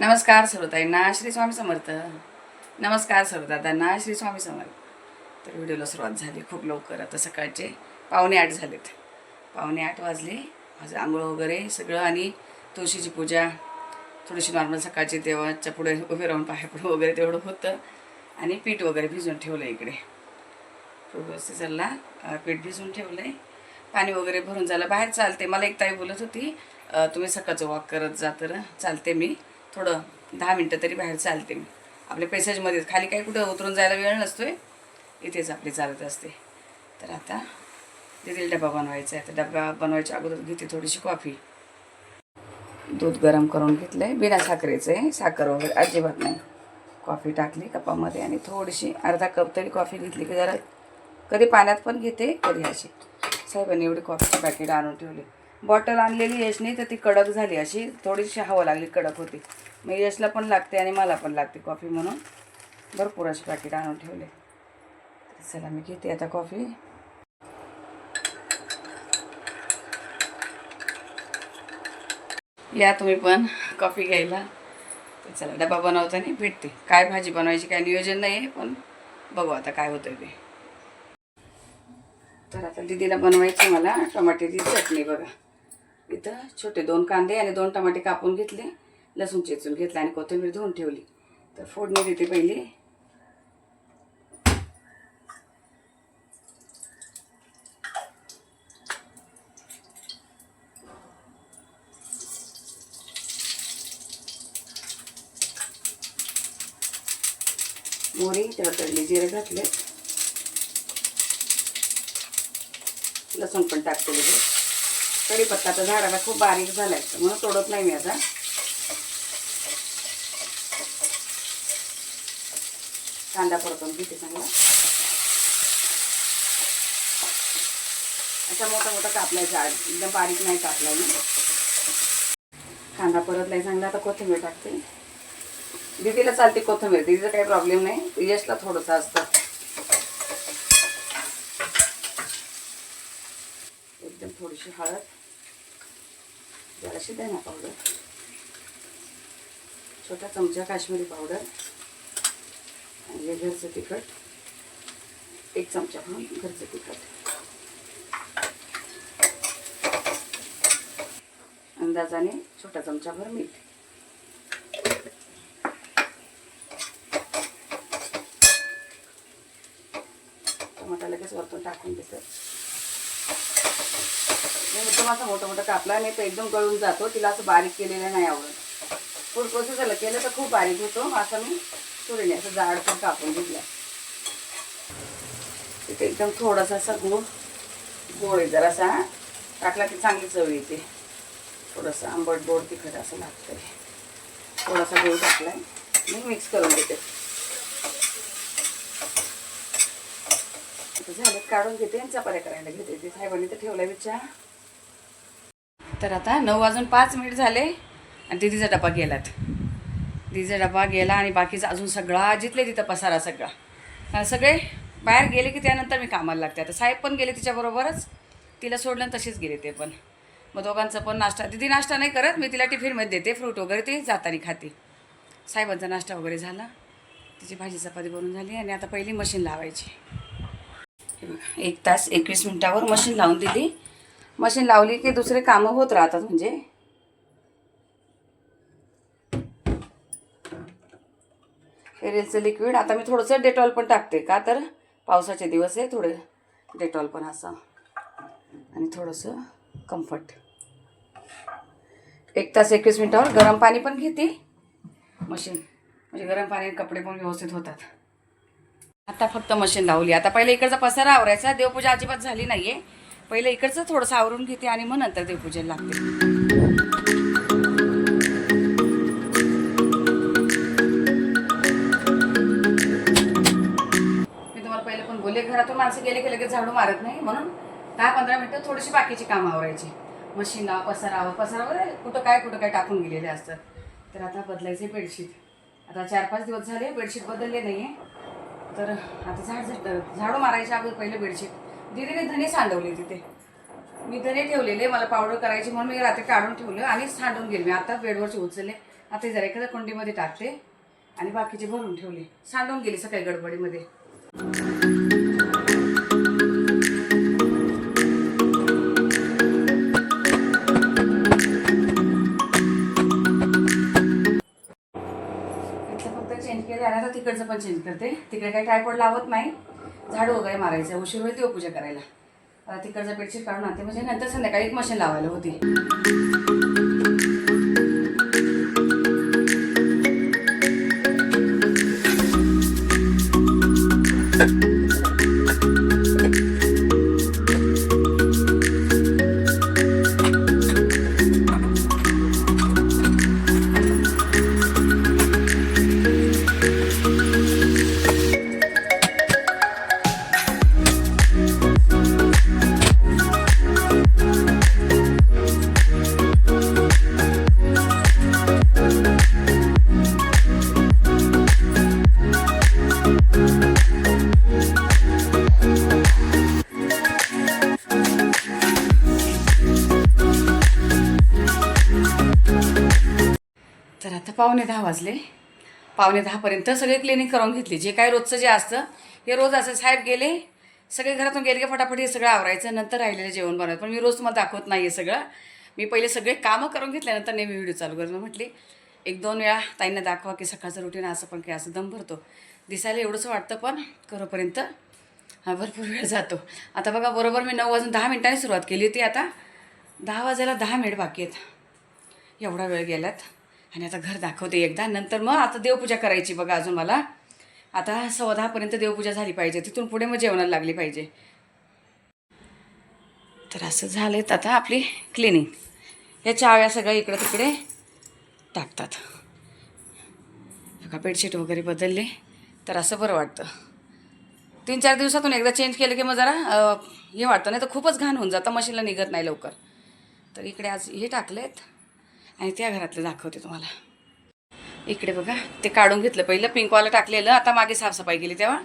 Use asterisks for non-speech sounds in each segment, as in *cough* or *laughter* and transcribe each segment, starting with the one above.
नमस्कार सर्वताईंना श्री स्वामी समर्थ. नमस्कार सर्वदादांना श्री स्वामी समर्थ. तर व्हिडिओला सुरुवात झाली खूप लवकर. आता सकाळचे पावणे आठ झालेत. पावणे आठ वाजले. माझं आंघोळ वगैरे सगळं आणि तुळशीची पूजा. थोडीशी नॉर्मल सकाळची देवाच्या पुढे उभे राहून पाया वगैरे तेवढं होतं. आणि पीठ वगैरे भिजून ठेवलं इकडे. खूप व्यवस्थित चालला पीठ भिजून ठेवलं आहे पाणी वगैरे भरून झालं. बाहेर चालते. मला एक ताई बोलत होती तुम्ही सकाळचं वॉक करत जा तर. चालते मी. थोडं दहा मिनटं तरी बाहेर चालते मी. आपल्या पेसेजमध्ये खाली काही कुठं उतरून जायला वेळ नसतो आहे इथेच आपली चालत असते. तर आता तिथे डबा बनवायचा आहे. तर डबा बनवायच्या अगोदर घेते थोडीशी कॉफी दूध गरम करून घेतलं आहे बिना साखरेचं आहे. साखर वगैरे अजिबात नाही. कॉफी टाकली कपामध्ये आणि थोडीशी अर्धा कप तरी कॉफी घेतली की जरा कधी पाण्यात पण घेते कधी अशी. साहेबांनी एवढी कॉफीची पॅकेट आणून ठेवली. बॉटल आणलेली यशनी तर ती कडक झाली अशी. थोडीशी हवा लागली कडक होती. मग यशला पण लागते आणि मला पण लागते कॉफी म्हणून. भरपूर अशी पॅकेट आणून ठेवले. चला मी घेते आता कॉफी. या तुम्ही पण कॉफी घ्यायला. चला डबा बनवताना भेटते. काय भाजी बनवायची काय नियोजन नाही आहे पण बघू आता काय होतं ते. तर आता दिदीला बनवायची मला टमाट्याची चटणी बघा. इथं छोटे दोन कांदे आणि दोन टमाटे कापून घेतले लसूण चेचून घेतला आणि कोथिंबीर धुवून ठेवली. तर फोडणी देते पहिली. मोरी त्यावर तळली जिरे घातले. लसूण पण टाकते कढीपत्ता तर झाडाला खूप बारीक झालाय. म्हणून तोडत नाही मी आता. कांदा परतून घेते चांगला. असा मोठा मोठा कापलाय झाड. एकदम बारीक नाही कापलाय मी. कांदा परतलाय चांगला. आता कोथिंबीर टाकते. दीदीला चालते कोथिंबीर. दीदीचा काही प्रॉब्लेम नाही. यशला थोडंसं असतं. एकदम थोडीशी हळद. जराशी धना पावडर छोटा चमचा काश्मीरी पावडर आणि हे घरचं तिखट. एक चमचा म्हणून घरचं तिखट. अंदाजाने छोटा चमचाभर मीठ. टमाटा लगेच वरतून टाकून देतात एकदम असं मोठं मोठं कापला नाही तर एकदम गळून जातो. तिला असं बारीक केलेलं नाही आवडत. फूड झालं. केलं तर खूप बारीक होतो. असं मी चुरीने असं जाड पण कापून घेतलं तिथे एकदम थोडासा असा गुळ गोड आहे जरासा. टाकला की चांगली चव येते. थोडंसं आंबट गोड तिखट असं लागतंय. थोडासा गुळ टाकलाय. मी मिक्स करून देते झालं काढून घेते आणि चपात्या करायला घेते. ते साहेबांनी तर ठेवला विचार तर आता नऊ वाजून पाच मिनिट झाले आणि दिदीचा डबा गेलात. दिदीचा डबा गेला आणि बाकीचा अजून सगळा जिथले तिथं पसारा सगळा. सगळे बाहेर गेले की त्यानंतर मी कामाला लागते. आता साहेब पण गेले तिच्याबरोबरच. तिला सोडलं आणि तसेच गेले ते पण. मग दोघांचं पण नाश्ता दिदी नाश्ता नाही करत मी तिला टिफिनमध्ये देते फ्रूट वगैरे ते जाताना खाते. साहेबांचा नाश्ता वगैरे झाला. तिची भाजी चपाती बनून झाली आणि आता पहिली मशीन लावायची. एक तास एकवीस मिनटावर मशीन लावून दिली. मशीन लावली की दुसरे कामं होत राहतात म्हणजे? एरियलचं लिक्विड आता मी थोडंसं डेटॉल पण टाकते. का तर? पावसाचे दिवस आहे थोडे डेटॉल पण असं. आणि थोडंसं कम्फर्ट एक तास एकवीस मिनटावर गरम पाणी पण घेते. मशीन. म्हणजे गरम पाणी कपडे पण व्यवस्थित होतात. आता फक्त मशीन लावली. आता पहिले इकडचा पसारा आवरायचा. देवपूजा अजिबात झाली नाही आहे पहिले इकडचं थोडंसं आवरून घेते आणि मग नंतर देवपूजेला लागते. मी तुम्हाला पहिले पण बोलले घरातून माणसं गेले की लगेच झाडू मारत नाही. म्हणून दहा पंधरा मिनिटं थोडीशी बाकीची कामं आवरायची. मशीन पसरावं पसरावं कुठं काय कुठं काय टाकून गेलेले असतात. तर आता बदलायचे बेडशीट. आता चार पाच दिवस झाले बेडशीट बदलले नाही आहे तर आता झाड झाडू मारायच्या अगोदर पहिले बेडशीट. दीदीने धने सांडवले तिथे. मी धने ठेवलेले मला पावडर करायची म्हणून मी रात्री काढून ठेवलं आणि सांडून गेले. मी आता बेडवरचे उचलले. आता जरा एखाद्या कुंडीमध्ये टाकते आणि बाकीचे भरून ठेवले. सांडून गेली सकाळी गडबडीमध्ये. फक्त चेंज केलं आता तिकडचं पण चेंज करते. तिकडे काही ट्रायपॉड लावत नाही. झाडू वगैरे मारायचं उशीर होईल देवपूजा करायला. तिकडचं बेडशीट काढून आणते. म्हणजे नंतर संध्याकाळी एक मशीन लावायला होती पावणे दहा वाजले. पावणे दहापर्यंत सगळे क्लिनिंग करून घेतली. जे काय रोजचं जे असतं हे रोज असं साहेब गेले सगळे घरातून गेले की फटाफट हे सगळं आवरायचं नंतर राहिलेलं जेवण बनवायचं. पण मी रोज तुम्हाला दाखवत नाही आहे सगळं. मी पहिले सगळे कामं करून घेतल्यानंतर नेहमी व्हिडिओ चालू करतो म्हटली एक दोन वेळा ताईंना दाखवा की सकाळचं रुटीन असं पण काय असं दम भरतो. दिसायला एवढंच वाटतं पण करोपर्यंत हा भरपूर वेळ जातो. आता बघा बरोबर मी नऊ वाजून दहा मिनिटांनी सुरुवात केली होती आता. दहा वाजायला दहा मिनिट बाकी आहेत. एवढा वेळ गेलात. आणि आता घर दाखवते एकदा. नंतर मग आता देवपूजा करायची बघा अजून मला. आता सव्वा दहापर्यंत देवपूजा झाली पाहिजे. तिथून पुढे मग जेवणाला लागली पाहिजे. तर असं झालेत आता आपली क्लिनिंग या चाव्या सगळ्या इकडं तिकडे टाकतात. बघा बेडशीट वगैरे बदलले. तर असं बरं वाटतं. तीन चार दिवसातून एकदा चेंज केलं की मग जरा हे वाटतं. नाही तर खूपच घाण होऊन जातं. मशीनला निघत नाही लवकर. तर इकडे आज हे टाकलेत. आणि त्या घरातलं दाखवते तुम्हाला. इकडे बघा ते काढून घेतलं. पहिलं पिंकवाला टाकलेलं आता मागे साफसफाई केली तेव्हा.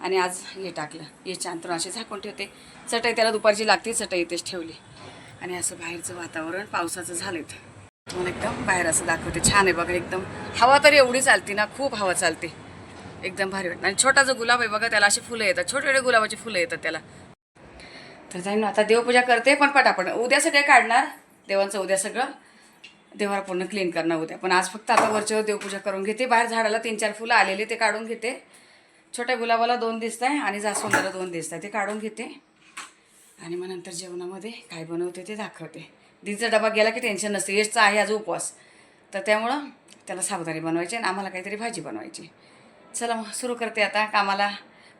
आणि आज हे टाकलं. हे चांतरून असे झाकून ठेवते. चटई त्याला दुपारची लागते चटई इथेच ठेवली. आणि असं बाहेरचं वातावरण पावसाचं झालं तुम्हाला एकदम बाहेर असं दाखवते. छान आहे बघा एकदम. हवा तरी एवढी चालते ना खूप हवा चालते. एकदम भारी वाटतं. आणि छोटा जो गुलाब आहे बघा त्याला अशी फुलं येतात. छोटे छोटे गुलाबाची फुलं येतात त्याला. तर जाईन आता देवपूजा करते पण पटापट. उद्या सगळे काढणार. देवांचं उद्या सगळं. देवाला पूर्ण क्लीन करणार उद्या पण आज फक्त आता वरच्यावर देवपूजा करून घेते. बाहेर झाडाला तीन चार फुलं आलेले ते काढून घेते. छोट्या गुलाबाला दोन दिसत आहे आणि जास्वंदाला दोन दिसत आहे ते काढून घेते. आणि मग नंतर जेवणामध्ये काय बनवते ते दाखवते. दीदीचा डबा गेला की टेन्शन नसते. येशचा आहे आज उपवास. तर त्यामुळं त्याला साबुदाणी बनवायची आणि आम्हाला काहीतरी भाजी बनवायची. चला मग सुरू करते आता कामाला.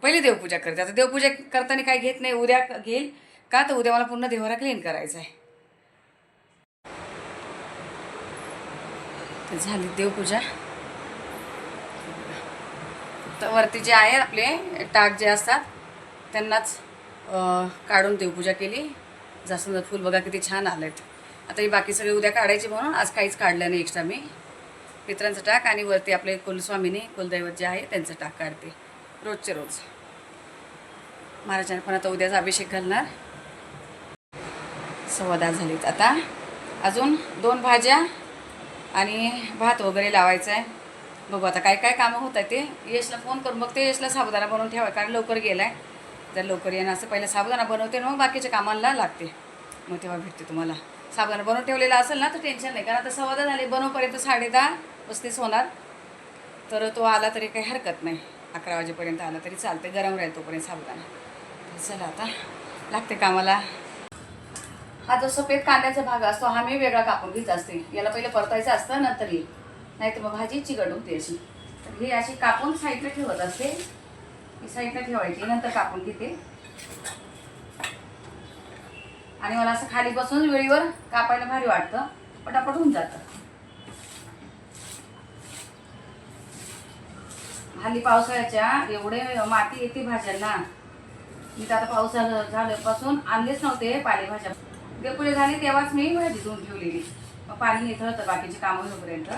पहिले देवपूजा करते. आता देवपूजा करताना काही घेत नाही. उद्या घेईल का? तर उद्या मला पूर्ण देवारा क्लीन करायचं आहे तर झाली देवपूजा. तर वरती जे आहे आपले टाक जे असतात त्यांनाच काढून देवपूजा केली. जास्वंद फूल बघा किती छान आलेत आता ही बाकी सगळे उद्या काढायचे म्हणून आज काहीच काढलं नाही एक्स्ट्रा मी. मित्रांचं टाक आणि वरती आपले कुलस्वामीने कुलदैवत जे आहे त्यांचं टाक काढते. रोजचे रोज. महाराजांना पण आता उद्याचा अभिषेक घालणार. सव्वा दहा झालीत आता. अजून दोन भाज्या. आणि भात वगैरे लावायचा आहे. बघू आता काय काय कामं होत आहे ते. यशला फोन करून मग ते यशला साबुदाणा बनवून ठेवा कारण लवकर गेला आहे जर लवकर येणं असं पहिलं साबुदाणा बनवते मग बाकीच्या कामांना लागते. मग तेव्हा भेटते तुम्हाला. साबुदाणा बनवून ठेवलेला असेल ना तर टेन्शन नाही. कारण आता सवादा झाली झाले. बनवपर्यंत साडे दहा पस्तीस होणार. तर तो आला तरी काही हरकत नाही. अकरा वाजेपर्यंत आला तरी चालते गरम राहील तोपर्यंत साबुदाणा. चला आता. लागते कामाला. हा जो सफेद कांद्याचा भाग असतो हा मी वेगळा कापून घेत असते. याला पहिले परतायचं असतं नंतर येईल. नाही तर मग भाजी चिकट होते अशी. तर ही अशी कापून साईडला ठेवत असते. ही साईडला ठेवायची नंतर कापून घेते. आणि मला असं खाली बसून वेळीवर कापायला भारी वाटतं. पटापट होऊन जातं. हल्ली पावसाळ्याच्या एवढे माती येते भाज्यांना. मी तर आता पाऊस झाल्यापासून आणलेच नव्हते पालेभाज्या. देवपुढे झाली तेव्हाच मी भाजी धुवून ठेवलेली. मग पाणी निथळतं बाकीचे कामं होईपर्यंत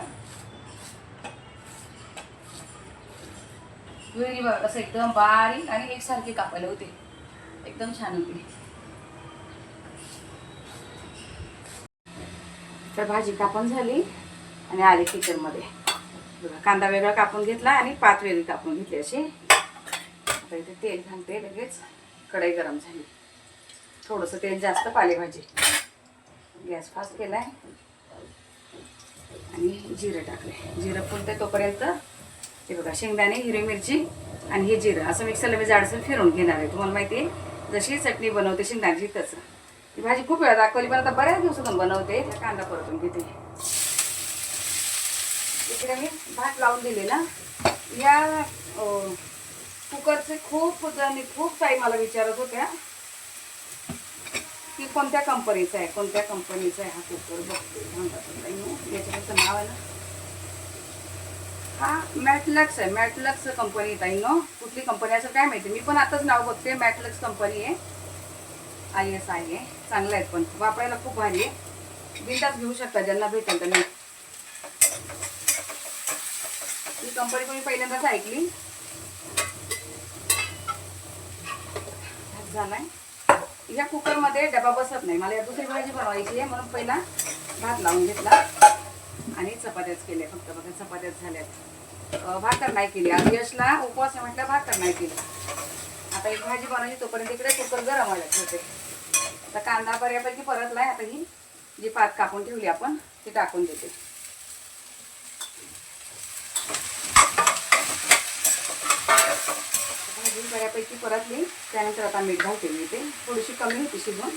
वेळी बघ असं एकदम बारीक आणि एकसारखे कापायला होते. एकदम छान होती. तर भाजी कापून झाली आणि आले किचनमध्ये. बघा कांदा वेगळा कापून घेतला आणि पात वेगळी कापून घेतली अशी. आता इथे तेल घालते लगेच कढई गरम झाली. थोडंसं तेल जास्त पालेभाजी. गॅस फास्ट केला आहे आणि जिरं टाकले जिरं फुलते तोपर्यंत हे बघा शेंगदाणे हिरवी मिरची आणि हे जिरं. असं मिक्सरला मी जाडसर फिरून घेणार आहे. तुम्हाला माहिती आहे जशी चटणी बनवते शेंगदाण्याची तसं. ही भाजी खूप वेळा दाखवली पण आता बऱ्याच दिवसातून बनवते. कांदा परतून घेते. इकडे मी भात लावून दिलेला या कुकरचे खूप जणी खूप ताई मला विचारत होत्या. की कोणत्या कंपनीचा आहे कोणत्या कंपनीचा आहे हा कुकर बघते. म्हणतात याच्याकडचं नाव आहे ना. हा मॅटलक्स आहे मॅटलक्स कंपनी ताई नो. कुठली कंपनी असं काय माहिती? मी पण आताच नाव बघते मॅटलक्स कंपनी आहे. आय एस आय आहे. चांगलं आहेत पण. वापरायला खूप भारी आहे. बिंदास घेऊ शकता ज्यांना भेटेल त्यांना. ही कंपनी पण मी पहिल्यांदाच ऐकली. झालाय. ह्या कुकरमध्ये डबा बसत नाही. मला या दुसरी भाजी बनवायची आहे म्हणून पहिला भात लावून घेतला. आणि चपात्याच केल्या फक्त बघा चपात्याच झाल्यात. भात भाकर नाही केली. आज यशला उपवास म्हटलं भाकर नाही केली. आता एक भाजी बनवायची तोपर्यंत इकडे कुकर गरम व्हायला ठेवते. आता कांदा बऱ्यापैकी परतलाय आता ही जी पात कापून ठेवली आपण ती टाकून देते भाजी बऱ्यापैकी परतली त्यानंतर आता मीठ घालते मी ते. थोडीशी कमी होती शिजून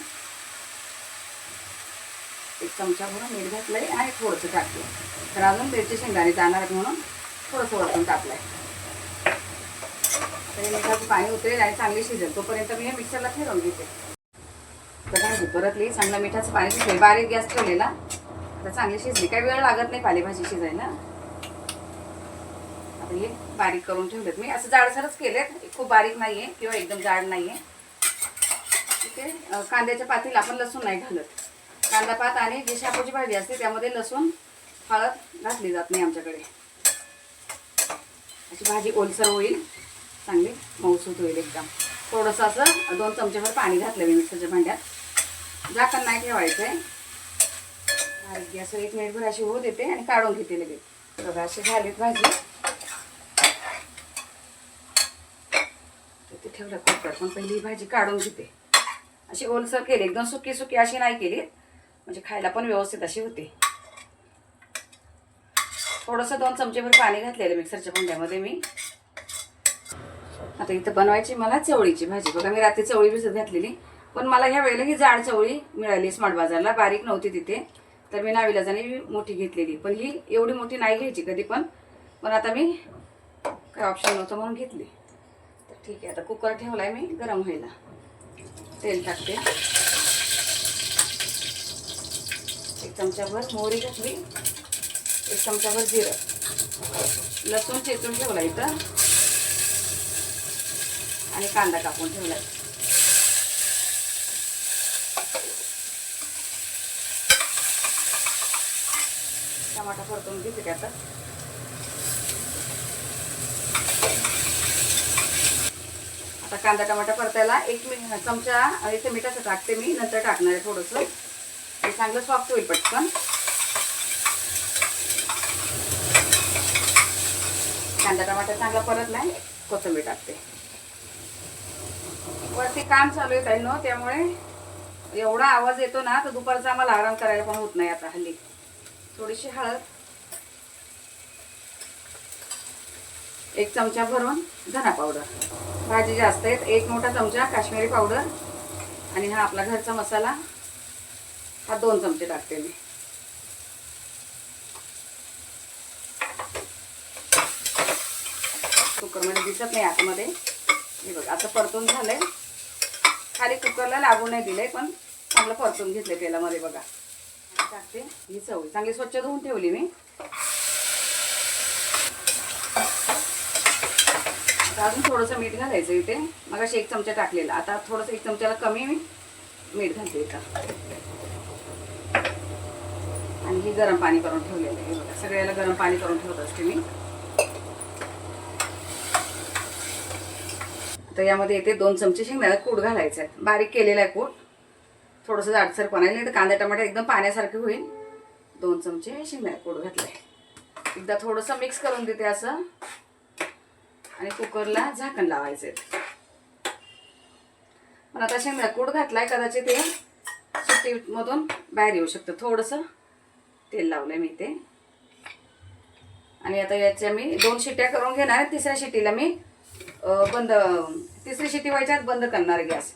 एक चमचा भरून मीठ घातलंय आणि थोडंसं टाकलं तर अजून मिरची शेंगदाणे जाणार म्हणून थोडंसं वरतून टाकलंय तर मिठाचं पाणी उतरेल आणि चांगली शिजेल. तोपर्यंत मी हे मिक्सरला फिरवून घेते. तर परतली चांगलं मिठाचं पाणी. शिजले बारीक गॅस ठेवलेला. तर चांगली शिजली. काही वेळ लागत नाही पालेभाजी शिजायला. आता हे बारीक करून ठेवलेत. मी असं जाडसरच केलेत. खूप बारीक नाही आहे किंवा एकदम जाड नाही आहे ठीक आहे? कांद्याच्या पातीला आपण लसूण नाही घालत. कांदा पात आणि जी शापूची भाजी असते त्यामध्ये लसूण हळद घातली जात नाही आमच्याकडे. अशी भाजी ओलसर होईल. चांगली मऊसूत होईल एकदम. थोडंसं असं दोन चमचेभर पाणी घातलं मी मिक्सरच्या भांड्यात. झाकण नाही ठेवायचं आहे भाजी असं एक मिनिटभर अशी होऊ देते आणि काढून घेते लगेच. बघा अशी झालीत भाजी. ते ठेवलं कुकर पण पहिली ही भाजी काढून घेते. अशी ओलसर केली. एकदम सुकी सुकी अशी नाही केली. म्हणजे खायला पण व्यवस्थित अशी होती. थोडंसं दोन चमचेभर पाणी घातलेलं मिक्सरच्या भांड्यामध्ये मी. आता इथं बनवायची मला चवळीची भाजी. बघा मी रात्री चवळी भिजत घातलेली. पण मला ह्या वेळेला ही जाड चवळी मिळाली स्मार्ट बाजारला बारीक नव्हती तिथे. तर मी नाविलाजाने मोठी घेतलेली. पण ही एवढी मोठी नाही घ्यायची कधी पण. पण आता मी काय ऑप्शन नव्हतं म्हणून घेतली. ठीक आहे आता कुकर ठेवलाय मी गरम व्हायला. तेल टाकते. एक चमचाभर मोहरी घातली. एक चमचाभर जिरं. लसूण चेचून ठेवला इथं. आणि कांदा कापून ठेवला टमाटा परतून घेते आता. आता कांदा टमाटा परतायला एक मी चमचा इथे मिठाचं टाकते मी. नंतर टाकणार आहे थोडंसं. हे चांगलं सॉफ्ट होईल पटकन. कांदा टमाटा चांगला परतलाय कोथिंबीर टाकते. वरती काम चालू आहे ना त्यामुळे एवढा आवाज येतो ना तर दुपारचा आम्हाला आराम करायला पण होत नाही आता हल्ली. थोडीशी हळद. एक चमचा भरून धना पावडर भाजी जास्त आहेत. एक मोठा चमचा काश्मीरी पावडर आणि हा आपला घरचा मसाला. हा दोन चमचे टाकते मी. कुकरमध्ये दिसत नाही आतमध्ये. हे बघ आता परतून झालंय. खाली कुकरला लागू नाही दिलंय पण चांगलं परतून घेतलं तेलामध्ये बघा. टाकते. ही चवळी चांगली स्वच्छ धुवून ठेवली मी. अजून थोडंसं मीठ घालायचं इथे. मग अशी एक चमचा टाकलेला. आता थोडंसं एक चमच्याला कमी मीठ घालते इथं. आणि हे गरम पाणी करून ठेवलेलं आहे. बघा सगळ्याला गरम पाणी करून ठेवत असते मी. आता यामध्ये येते दोन चमचे शेंगदाणा कूट घालायचं आहे बारीक केलेला आहे कूट. थोडंसं जाडसर पण आहे नाही तर कांदा टमाटर एकदम पाण्यासारखे होईल. दोन चमचे शेंगदाणे कूट घातले. एकदा थोडंसं मिक्स करून देते असं. आणि कुकरला झाकण लावायचं पण आता शेंगा कूड घातलाय कदाचित ते सुट्टीमधून बाहेर येऊ शकतं. थोडंसं तेल लावलंय मी ते. आणि आता याच्या मी दोन शिट्ट्या करून घेणार तिसऱ्या शिट्टीला मी बंद तिसरी शिट्टी व्हायच्या बंद करणार गॅस.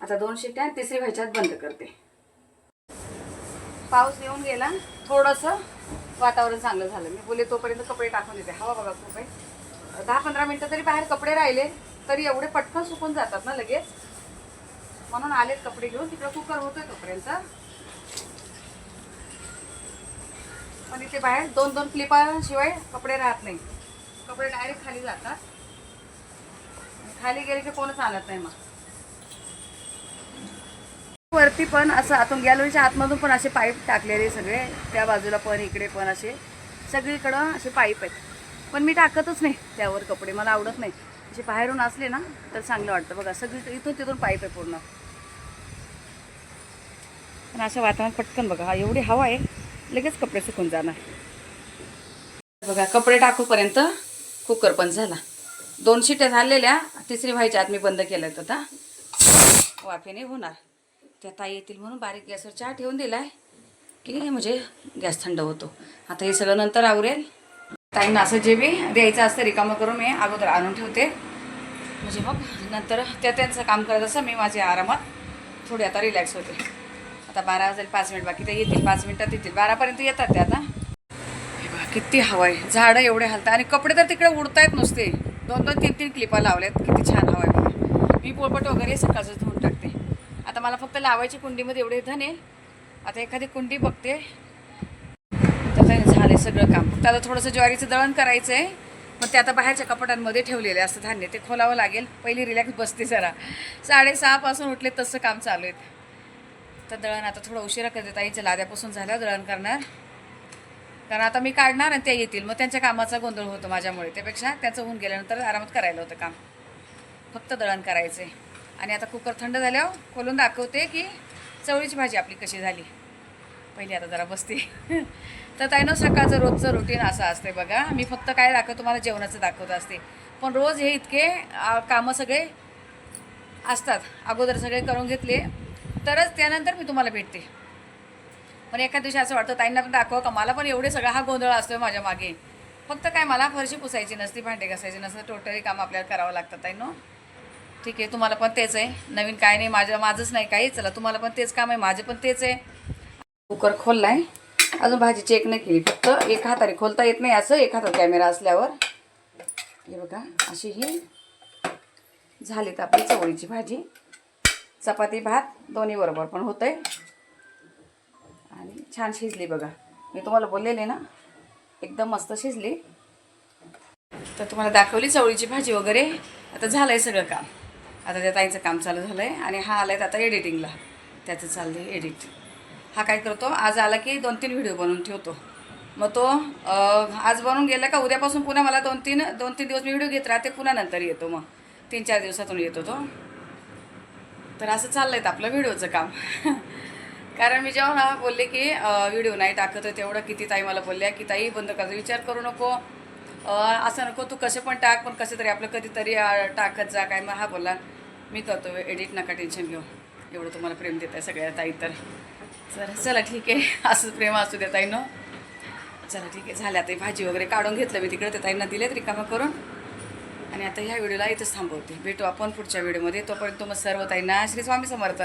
आता दोन शिट्ट्या आणि तिसरी व्हायच्या बंद करते. पाऊस येऊन गेला. थोडंसं वातावरण चांगलं झालं. मी बोले तोपर्यंत कपडे टाकून येते हवा बघा खूप आहे. दहा पंधरा मिनटं तरी बाहेर कपडे राहिले तरी एवढे पटकन सुकून जातात ना लगेच. म्हणून आलेत कपडे घेऊन. तिकडं कुकर होतोय तोपर्यंत. पण इथे बाहेर दोन दोन क्लिपांशिवाय कपडे राहत नाही. कपडे डायरेक्ट खाली जातात. खाली गेले की कोणच आणत नाही मग. वरती पण असं आतून गॅलरीच्या आतमधून पण असे पाईप टाकलेले सगळे. त्या बाजूला पण इकडे पण असे. सगळीकडं असे पाईप आहेत. पण मी टाकतच नाही त्यावर कपडे. मला आवडत नाही. असे बाहेरून असले ना तर चांगलं वाटतं. बघा सगळी इथून तिथून पाईप आहे पूर्ण. पण असं वातावरण पटकन बघा. हा एवढी हवा आहे लगेच कपडे सुकून जाणार. बघा कपडे टाकूपर्यंत कुकर पण झाला. दोन शिट्या झालेल्या तिसरी व्हायच्या आत मी बंद केलं आता. वाफेने होणार. त्या ताई येतील म्हणून बारीक गॅसवर चहा ठेवून दिलाय. की म्हणजे गॅस थंड होतो. आता हे सगळं नंतर आवरेल. ताईंना असं जे बी द्यायचं असतं रिकामं करून मी अगोदर आणून ठेवते. म्हणजे मग नंतर त्या त्यांचं काम करत असं मी माझ्या आरामात थोडी आता रिलॅक्स होते. आता बारा वाजेल पाच मिनिट बाकी ते येतील पाच मिनिटात येतील. बारापर्यंत येतात ते आता. किती हवा आहे. झाडं एवढे हलतात. आणि कपडे तर तिकडे उडतायत नुसते. दोन दोन तीन तीन क्लिपा लावल्यात. किती छान हवा आहे मी पोळपट वगैरे सकाळचं धुवून टाकते. आता मला फक्त लावायची कुंडीमध्ये एवढे धने. आता एखादी कुंडी बघते. तर झाले सगळं काम. फक्त आता थोडंसं ज्वारीचं दळण करायचं आहे मग ते आता बाहेरच्या कपाटांमध्ये ठेवलेले असतं धान्य. ते खोलावं लागेल. पहिली रिलॅक्स बसते जरा. साडेसहापासून उठले तसं काम चालू आहे तर दळण आता थोडं उशिरा करते. ताईच्या लाद्यापासून झाल्यावर दळण करणार. कारण आता मी काढणार आणि त्या येतील. मग त्यांच्या कामाचा गोंधळ होतो माझ्यामुळे. त्यापेक्षा त्याचं होऊन गेल्यानंतर आरामात करायला होतं काम. फक्त दळण करायचं आहे आणि आता कुकर थंड झाल्यावर खोलून दाखवते की चवळीची भाजी आपली कशी झाली. पहिली आता जरा बसते. *laughs* तर ताईनो सकाळचं रोजचं रुटीन असं असते बघा. मी फक्त काय दाखवतो तुम्हाला जेवणाचं दाखवत असते. पण रोज हे इतके कामं सगळे असतात. अगोदर सगळे करून घेतले तरच त्यानंतर मी तुम्हाला भेटते. पण एका दिवशी असं वाटतं ताईंना पण दाखवा का? मला पण एवढे सगळा हा गोंधळ असतो माझ्या मागे. फक्त काय मला फरशी पुसायची नसती भांडे घासायची नसतं टोटली काम आपल्याला करावं लागतं ताईनो. ठीक आहे तुम्हाला पण तेच आहे. नवीन काय नाही माझ्या माझंच नाही काही. चला तुम्हाला पण तेच काम आहे माझे पण तेच आहे. कुकर खोललाय. अजून भाजी चेक नाही केली फक्त एक हाताने खोलता येत नाही असं एक हातात कॅमेरा असल्यावर. हे बघा अशी ही झालीत आपली चवळीची भाजी. चपाती भात दोन्ही बरोबर पण होतंय. आणि छान शिजली बघा. मी तुम्हाला बोललेले ना एकदम मस्त शिजली. तर तुम्हाला दाखवली चवळीची भाजी वगैरे. आता झालं आहे सगळं काम. आता त्या ताईचं काम चालू झालं आहे आणि हा आला आहे आता एडिटिंगला त्याचं चाललं आहे एडिट हा काय करतो आज आला की दोन तीन व्हिडिओ बनवून ठेवतो. मग तो आज बनवून गेला का उद्यापासून पुन्हा मला दोन तीन दोन तीन दिवस मी व्हिडिओ घेत राहते पुन्हा नंतर येतो मग. तीन चार दिवसातून येतो तो. तर असं चाललं आहे आपलं व्हिडिओचं काम. *laughs* कारण मी जेव्हा बोलले की व्हिडिओ नाही टाकत तेवढं किती ताई मला बोलल्या की ताई बंद करायचा विचार करू नको. असं नको तू कसे पण टाक पण कसे तरी आपलं कधीतरी टाकत जा काय मग हा बोलला. मी करतो एडिट नका टेन्शन घेऊ. एवढं तुम्हाला प्रेम देत आहे सगळ्या ताई तर. तर चला ठीक आहे. असंच प्रेम असू द्या ताईनं. चला ठीक आहे. झालं आता भाजी वगैरे काढून घेतलं मी तिकडे. ते ताईंना दिलेत रिकामा करून. आणि आता ह्या व्हिडिओला इथंच थांबवते. भेटू आपण पुढच्या व्हिडिओमध्ये. तोपर्यंत मग सर्व ताईंना श्री स्वामी समर्थ.